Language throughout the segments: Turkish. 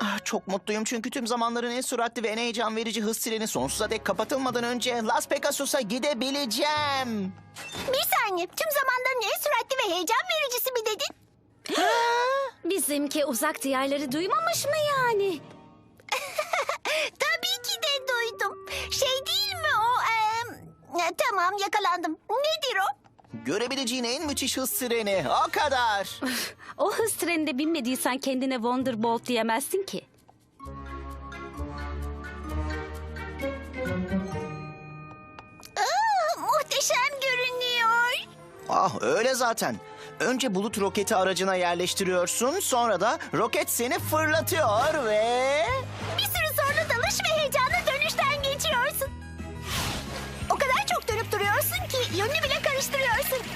Ah, çok mutluyum çünkü tüm zamanların en süratli ve en heyecan verici hız treni sonsuza dek kapatılmadan önce Las Pegasos'a gidebileceğim. Bir saniye. Tüm zamanların en süratli ve heyecan vericisi mi dedin? Bizimki uzak diyarları duymamış mı yani? Tabii ki de duydum. Şey değil mi o? eee, e, tamam yakalandım. Nedir o? Görebileceğin en müthiş hız treni. O kadar. O hız treninde binmediysen kendine Wonderbolt diyemezsin ki. Aa, muhteşem görünüyor. Ah öyle zaten. Önce bulut roketi aracına yerleştiriyorsun. Sonra da roket seni fırlatıyor ve... duruyorsun ki yönünü bile karıştırıyorsun.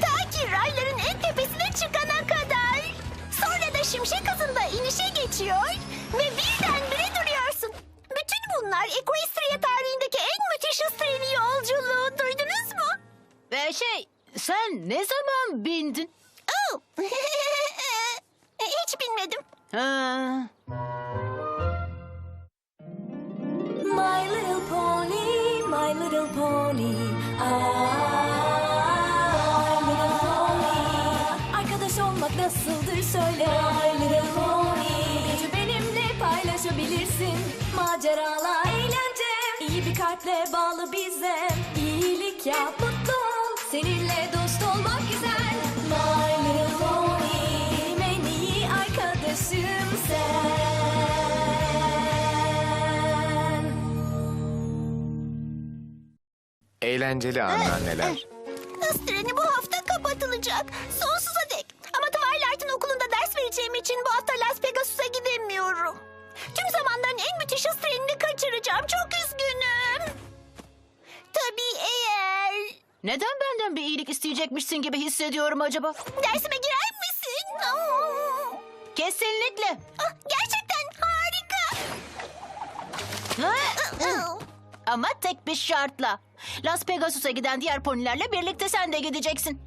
Ta ki rayların en tepesine çıkana kadar. Sonra da şimşek hızında inişe geçiyor ve birdenbire duruyorsun. Bütün bunlar Equestria tarihindeki en müthiş hız treni yolculuğu. Duydunuz mu? Ve şey, sen ne zaman bindin? Oh. Hiç bilmedim. Ha, little pony. Eğlenceli anneanneler. Hız treni bu hafta kapatılacak. Sonsuza dek. Ama Twilight'ın okulunda ders vereceğim için bu hafta Las Vegas'a gidemiyorum. Tüm zamanların en müthiş hız trenini kaçıracağım. Çok üzgünüm. Tabii eğer... neden benden bir iyilik isteyecekmişsin gibi hissediyorum acaba? Dersime girer misin? Aa! Kesinlikle. Ah, gerçekten harika. Ha? Ama tek bir şartla. Las Pegasus'a giden diğer ponilerle birlikte sen de gideceksin.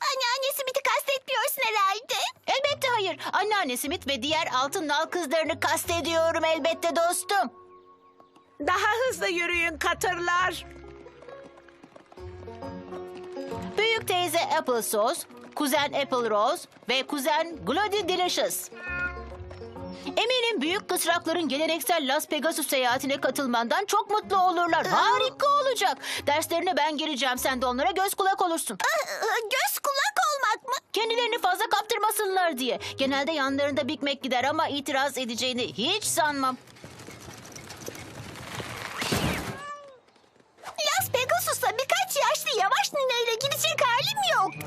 Anneanne Smith'i kastetmiyorsun herhalde. Elbette hayır. Anneanne Smith ve diğer altın nal kızlarını kastediyorum elbette dostum. Daha hızlı yürüyün katırlar. Büyük teyze Apple Sauce, kuzen Apple Rose ve kuzen Glody Delicious. Eminim büyük kısrakların geleneksel Las Pegasus seyahatine katılmandan çok mutlu olurlar. Harika olacak. Derslerine ben gireceğim. Sen de onlara göz kulak olursun. Ah, Göz kulak olmak mı? Kendilerini fazla kaptırmasınlar diye. Genelde yanlarında Big Mac gider ama itiraz edeceğini hiç sanmam. Las Pegasus'a birkaç yaşlı yavaş nineyle gidecek halim yok?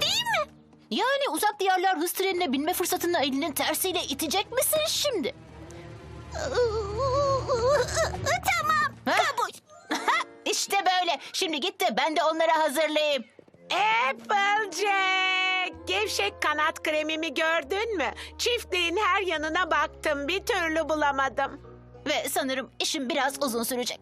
Yani uzak diyarlar hız trenine binme fırsatını elinin tersiyle itecek misin şimdi? tamam, Ha? kabul. işte böyle. Şimdi git de ben de onlara hazırlayayım. Applejack! Gevşek kanat kremimi gördün mü? Çiftliğin her yanına baktım bir türlü bulamadım. Ve sanırım işim biraz uzun sürecek.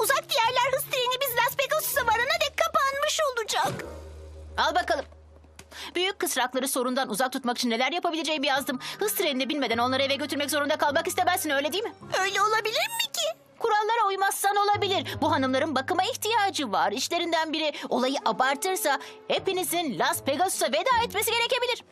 Uzak diyarlar hız treni biz Las Vegas'a varana dek kapanmış olacak. Al bakalım. Büyük kısrakları sorundan uzak tutmak için neler yapabileceğimi yazdım. Hız trenine binmeden onları eve götürmek zorunda kalmak istemezsin öyle değil mi? Öyle olabilir mi ki? Kurallara uymazsan olabilir. Bu hanımların bakıma ihtiyacı var. İşlerinden biri olayı abartırsa hepinizin Las Pegasus'a veda etmesi gerekebilir.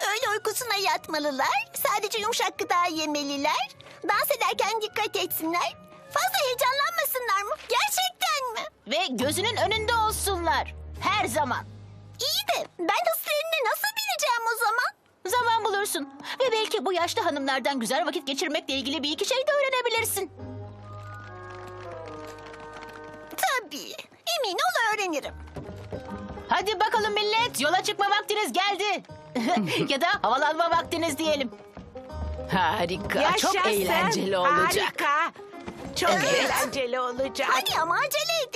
Öyle uykusuna yatmalılar. Sadece yumuşak gıda yemeliler. Dans ederken dikkat etsinler. Fazla heyecanlanmasınlar mı? Gerçekten mi? Ve gözünün önünde olsunlar. Her zaman. İyi de ben hız trenine nasıl bineceğim o zaman? Zaman bulursun. Ve belki bu yaşlı hanımlardan güzel vakit geçirmekle ilgili bir iki şey de öğrenebilirsin. Tabii. Emin ol öğrenirim. Hadi bakalım millet yola çıkma vaktiniz geldi. ya da havalanma vaktiniz diyelim. Harika, çok eğlenceli olacak. Harika. Çok eğlenceli olacak. Hadi ama acele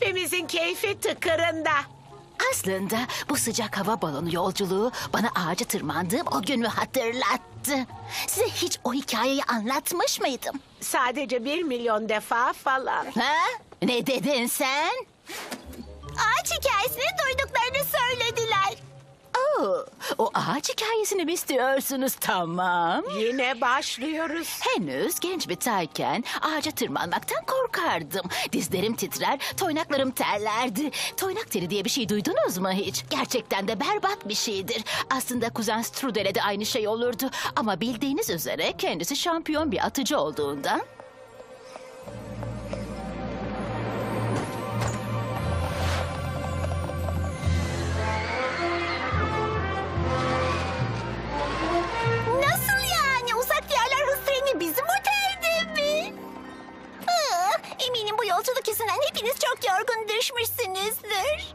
Hepimizin keyfi tıkırında. Aslında bu sıcak hava balonu yolculuğu bana ağaca tırmandığım o günü hatırlattı. Size hiç o hikayeyi anlatmış mıydım? Sadece bir milyon defa falan. Ha? Ne dedin sen? Ağaç hikayesini duyduklarını söylediler. Oo, o ağaç hikayesini mi istiyorsunuz? Tamam. Yine başlıyoruz. Henüz genç bir tayken ağaca tırmanmaktan korkardım. Dizlerim titrer, toynaklarım terlerdi. Toynak teri diye bir şey duydunuz mu hiç? Gerçekten de berbat bir şeydir. Aslında kuzen Strudel'e de aynı şey olurdu. Ama bildiğiniz üzere kendisi şampiyon bir atıcı olduğundan... bu yolculuk yüzünden hepiniz çok yorgun düşmüşsünüzdür.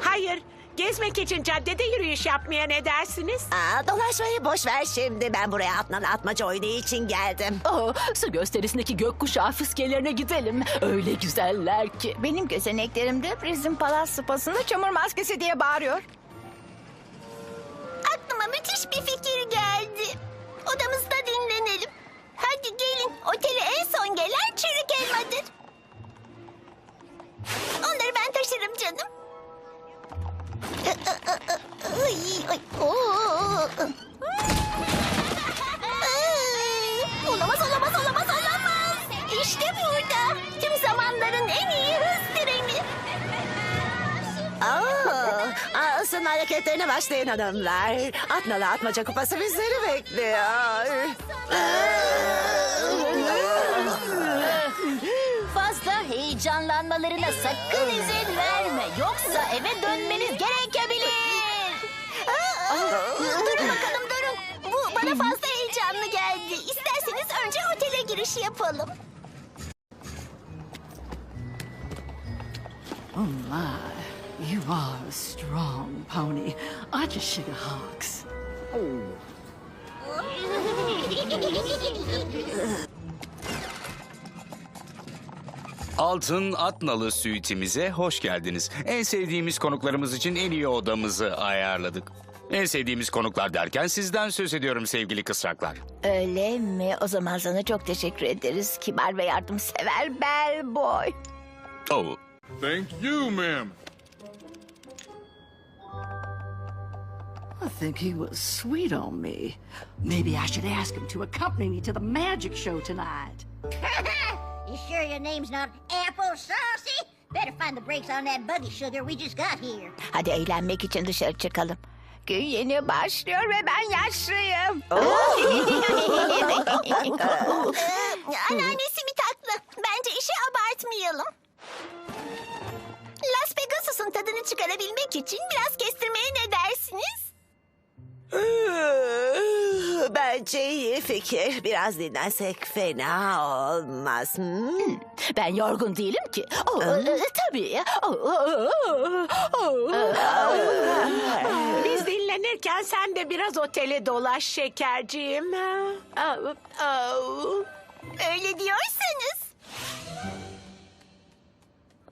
Hayır, gezmek için caddede yürüyüş yapmaya ne dersiniz? Aa, dolaşmayı boş ver şimdi. Ben buraya atmalı atmaca oyunu için geldim. Oh, su gösterisindeki gökkuşağı fıskelerine gidelim. Öyle güzeller ki. Benim gözeneklerimde Prison Palace spasında çamur maskesi diye bağırıyor. Aklıma müthiş bir fikir geldi. Odamızda dinlenelim. Hadi gelin. Otele en son gelen çürük elmadır. Ben taşırım canım. Ay, ay, oo. Olamaz, olamaz, olamaz, olamaz. İşte burada. Tüm zamanların en iyi hız treni. Aa, asın hareketlerine başlayın hanımlar. Atmalı atmaca kupası bizleri bekliyor. Fazla heyecanlanmalarına sakın izin verme. Yoksa eve dönmeniz gerekebilir. durun bakalım durun. Bu bana fazla heyecanlı geldi. İsterseniz önce otele giriş yapalım. Oh my, you are a strong pony. I just sugar hawks. Altın Atnalı suitimize hoş geldiniz. En sevdiğimiz konuklarımız için en iyi odamızı ayarladık. En sevdiğimiz konuklar derken sizden söz ediyorum sevgili kısraklar. Öyle mi? O zaman sana çok teşekkür ederiz. Kibar ve yardımsever bellboy. Oh, Thank you, ma'am. I think he was sweet on me. Maybe I should ask him to accompany me to the magic show tonight. You sure your name's not Apple Saucy? Better find the brakes on that buggy sugar we just got here. Hadi eğlenmek için dışarı çıkalım. Gün yeni başlıyor ve ben yaşlıyım. Anneannesi mi tatlı? Bence işi abartmayalım. Las Vegas'ın tadını çıkarabilmek için biraz kestirmeye ne dersiniz? Bence iyi fikir. Biraz dinlensek fena olmaz. Hmm? Ben yorgun değilim ki. Oh, e, tabii. Oh, oh, oh, oh. Biz dinlenirken sen de biraz otele dolaş şekerciğim. Ha? Au, au. Öyle diyorsanız.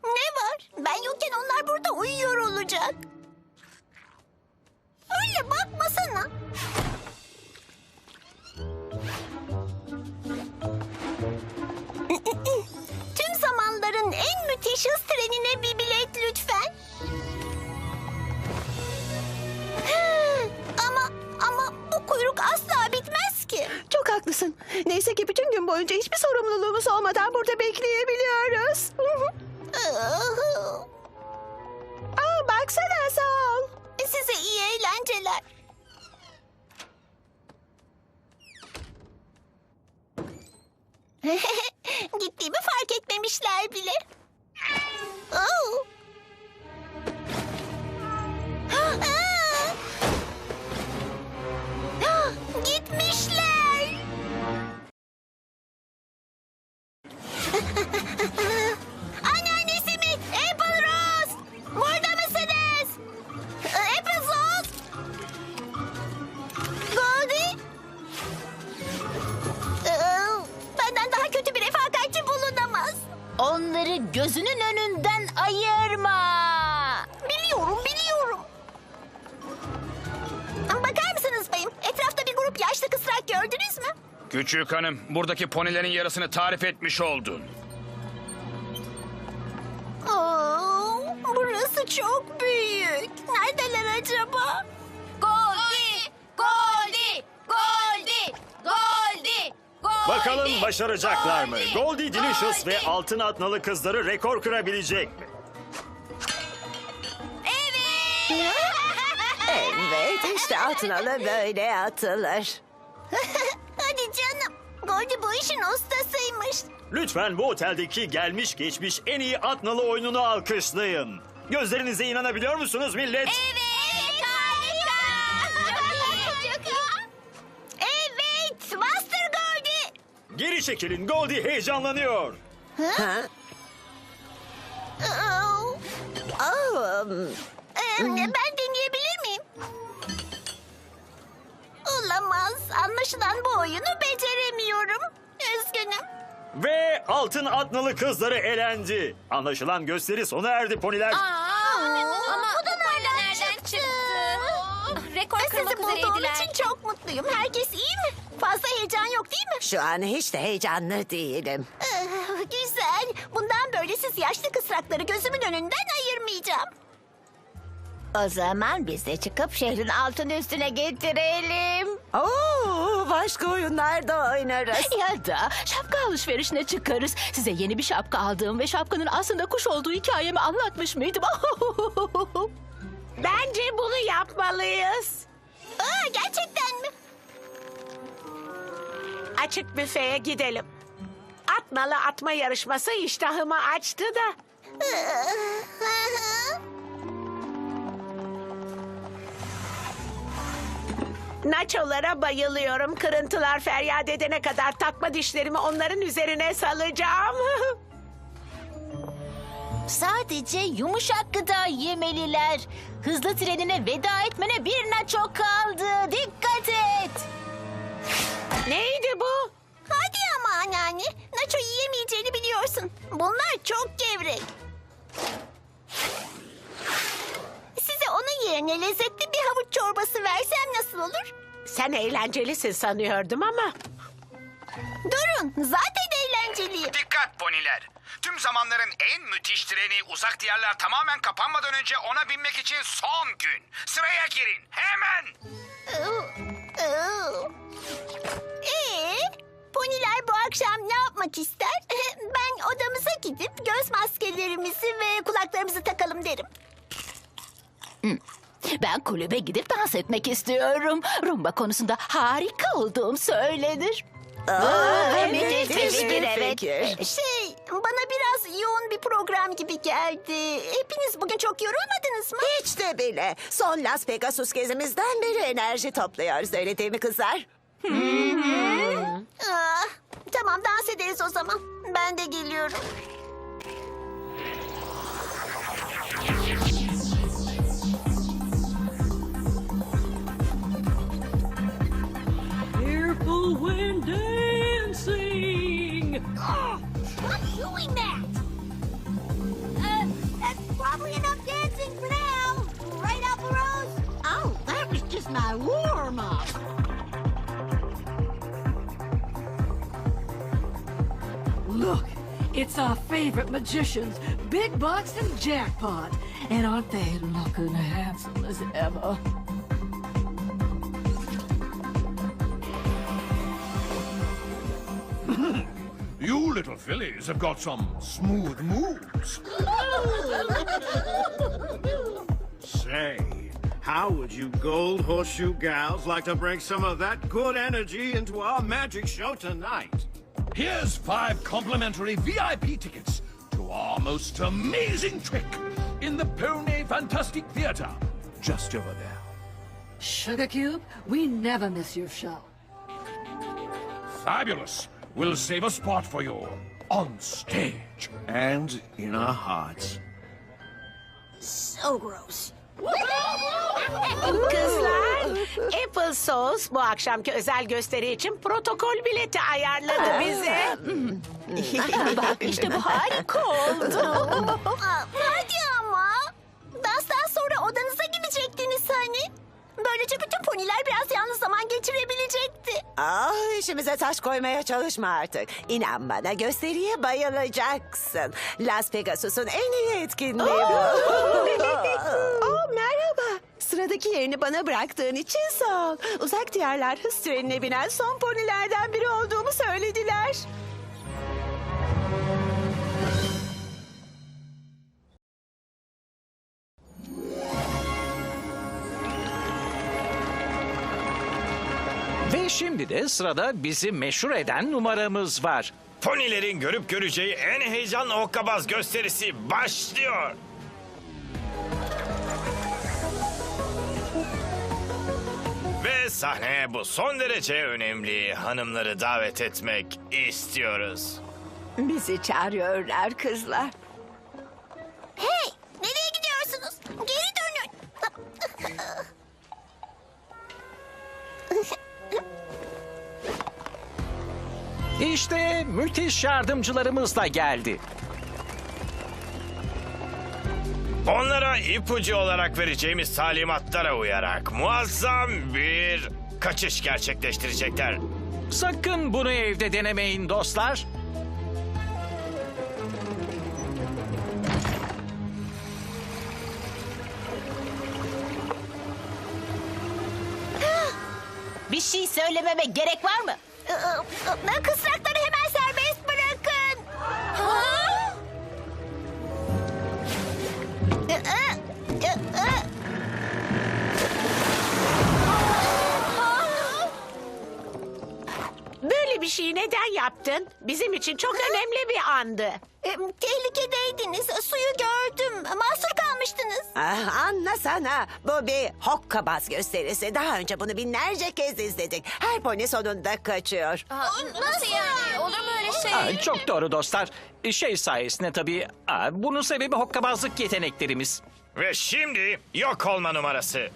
Ne var? Ben yokken onlar burada uyuyor olacak. Öyle bakmasana. Boyunca hiçbir sorumluluğumuz olmadan burada bekleyebiliyoruz. Küçük hanım, buradaki ponilerin yarısını tarif etmiş oldun. Oo, burası çok büyük. Neredeler acaba? Goldi! Goldi! Goldi! Goldi! Goldi! Bakalım başaracaklar mı? Goldie Delicious ve altın atnalı kızları rekor kırabilecek mi? Evet işte atnalı böyle atılır. Goldie bu işin ustasıymış. Lütfen bu oteldeki gelmiş geçmiş en iyi atnalı oyununu alkışlayın. Gözlerinize inanabiliyor musunuz millet? Evet, harika. Çok iyi, çok iyi. Evet, Master Goldie. Geri çekilin Goldie heyecanlanıyor. Ha? Oo. Oh, Ee, ben Anlaşılan bu oyunu beceremiyorum. Üzgünüm. Ve altın atnalı kızları elendi. Anlaşılan gösteri sona erdi poniler. Ama bu da nereden, çıktı? Rekor Sizi kırmak bulduğum üzereydiler. için çok mutluyum. Herkes iyi mi? Fazla heyecan yok değil mi? şu an hiç de heyecanlı değilim. Ah, güzel. Bundan böyle siz yaşlı kısrakları gözümün önünden ayırmayacağım. O zaman biz de çıkıp şehrin altın üstüne getirelim. Oo, başka oyunlarda oynarız. Ya da şapka alışverişine çıkarız. Size yeni bir şapka aldığım ve şapkanın aslında kuş olduğu hikayemi anlatmış mıydım? Bence bunu yapmalıyız. Aa, gerçekten mi? Açık büfeye gidelim. Atmalı atma yarışması iştahımı açtı da. Nacholara bayılıyorum. Kırıntılar feryat edene kadar takma dişlerimi onların üzerine salacağım. Sadece yumuşak gıda yemeliler. Hızlı trenine veda etmene bir nacho kaldı. Dikkat et. Neydi bu? Hadi ama anneanne. Nacho yiyemeyeceğini biliyorsun. Bunlar çok gevrek. Onun yerine lezzetli bir havuç çorbası versem nasıl olur? Sen eğlencelisin sanıyordum ama. Durun, zaten eğlenceliyim. Dikkat poniler. Tüm zamanların en müthiş treni uzak diyarlar tamamen kapanmadan önce ona binmek için son gün. Sıraya girin hemen. Ee, poniler bu akşam ne yapmak ister? Ben odamıza gidip göz maskelerimizi ve kulaklarımızı takalım derim. Ben kulübe gidip dans etmek istiyorum. Rumba konusunda harika olduğum söylenir. Aa, müthiş bir fikir, evet. Şey, bana biraz yoğun bir program gibi geldi. Hepiniz bugün çok yorulmadınız mı? Hiç de bile. Son Las Pegasus gezimizden beri enerji topluyoruz öyle değil mi kızlar? Ah, tamam dans ederiz o zaman. Ben de geliyorum. Favorite magicians, Big Bucks and Jackpot. And aren't they looking handsome as ever? Hmm. You little fillies have got some smooth moves. Say, how would you gold horseshoe gals like to bring some of that good energy into our magic show tonight? Here's five complimentary VIP tickets to our most amazing trick in the Pony Fantastic Theater. Just over there. Sugar Cube, we never miss your show. Fabulous. We'll save a spot for you on stage. And in our hearts. So gross. Kızlar, Apple Sauce bu akşamki özel gösteri için protokol bileti ayarladı bize. Bak işte bu harika oldu. Hadi ama. Danstan sonra odanıza gidecektiniz hani. Böylece bütün poniler biraz yalnız zaman geçirebilecekti. Ah işimize taş koymaya çalışma artık. İnan bana gösteriye bayılacaksın. Las Pegasus'un en iyi etkinliği bu. Oh, merhaba. Sıradaki yerini bana bıraktığın için sağ ol. Uzak diyarlar hız trenine binen son ponilerden biri olduğumu söylediler. Ve şimdi de sırada bizi meşhur eden numaramız var. Ponilerin görüp göreceği en heyecanlı hokkabaz gösterisi başlıyor. Ve sahneye bu son derece önemli hanımları davet etmek istiyoruz. Bizi çağırıyorlar kızlar. Hey, nereye gidiyorsunuz? Geri İşte müthiş yardımcılarımız da geldi. Onlara ipucu olarak vereceğimiz talimatlara uyarak muazzam bir kaçış gerçekleştirecekler. Sakın bunu evde denemeyin dostlar. Bir şey söylememe gerek var mı? Kısrakları hemen Böyle bir şeyi neden yaptın? Bizim için çok önemli bir andı. Tehlikedeydiniz. Suyu gördüm. Mahsur kalmıştınız. Ah, anlasana. Bu bir hokkabaz gösterisi. Daha önce bunu binlerce kez izledik. Her pony sonunda kaçıyor. Nasıl yani? Olur mu öyle şey? Aa, çok doğru dostlar. Şey sayesinde tabii. Aa, bunun sebebi hokkabazlık yeteneklerimiz. Ve şimdi yok olma numarası.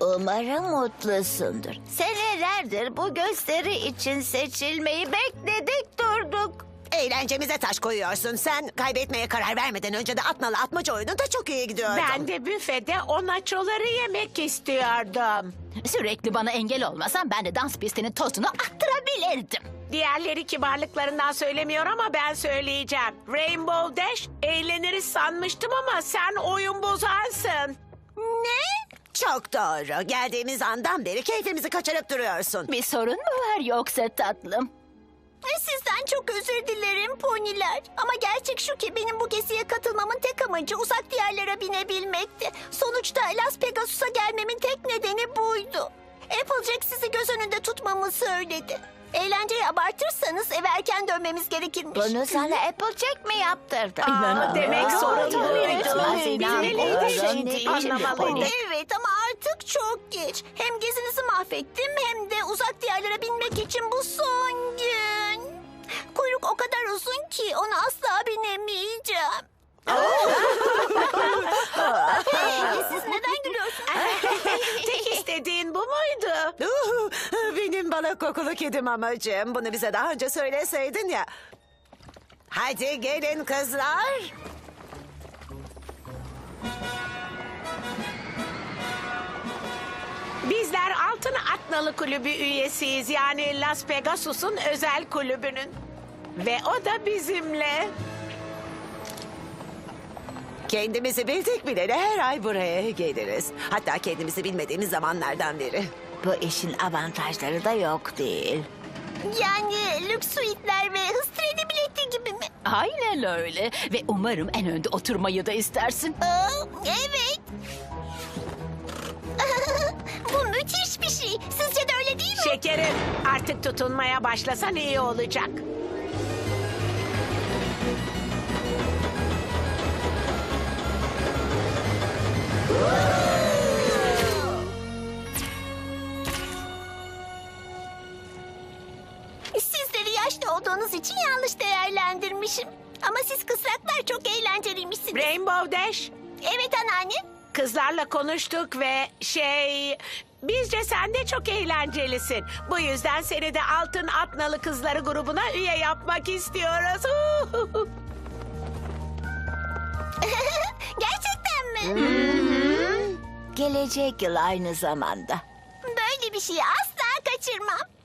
Umarım mutlusundur. Senelerdir bu gösteri için seçilmeyi bekledik durduk. Eğlencemize taş koyuyorsun. Sen kaybetmeye karar vermeden önce de atmalı atmaca oyununda çok iyi gidiyordun. Ben de büfede o naçoları yemek istiyordum. Sürekli bana engel olmasan ben de dans pistinin tozunu attırabilirdim. Diğerleri kibarlıklarından söylemiyor ama ben söyleyeceğim. Rainbow Dash eğleniriz sanmıştım ama sen oyun bozarsın. Ne? Çok doğru. Geldiğimiz andan beri keyfimizi kaçırıp duruyorsun. Bir sorun mu var yoksa tatlım? Sizden çok özür dilerim poniler. Ama gerçek şu ki benim bu geziye katılmamın tek amacı uzak diyarlara binebilmekti. Sonuçta Las Pegasus'a gelmemin tek nedeni buydu. Applejack sizi göz önünde tutmamı söyledi. Eğlenceyi abartırsanız eve erken dönmemiz gerekirmiş. Bunu sana Applejack mi yaptırdı? Aa, demek sorumluydu. Tabii, Bilmeliydi. Anlamalıydı. Evet çok geç. Hem gezinizi mahvettim hem de uzak diyarlara binmek için bu son gün. Kuyruk o kadar uzun ki onu asla binemeyeceğim. hey, siz neden gülüyorsunuz? Tek istediğin bu muydu? Uhu, Benim balık kokulu kedim amacım. Bunu bize daha önce söyleseydin ya. Hadi gelin kızlar. Bizler Altın Atnalı Kulübü üyesiyiz. Yani Las Pegasus'un özel kulübünün. Ve o da bizimle. Kendimizi bildik bileli her ay buraya geliriz. Hatta kendimizi bilmediğimiz zamanlardan beri. Bu işin avantajları da yok değil. Yani lüks suitler ve hız treni bileti gibi mi? Aynen öyle. Ve umarım en önde oturmayı da istersin. Aa, evet. Şey. Sizce de öyle değil mi? Şekerim artık tutunmaya başlasan iyi olacak. Sizleri yaşlı olduğunuz için yanlış değerlendirmişim. Ama siz kısraklar çok eğlenceliymişsiniz. Rainbow Dash, Evet anneanne. kızlarla konuştuk ve şey... Bizce sen de çok eğlencelisin. Bu yüzden seni de Altın Atnalı Kızları grubuna üye yapmak istiyoruz. Gerçekten mi? Gelecek yıl aynı zamanda. Böyle bir şeyi asla kaçırmam.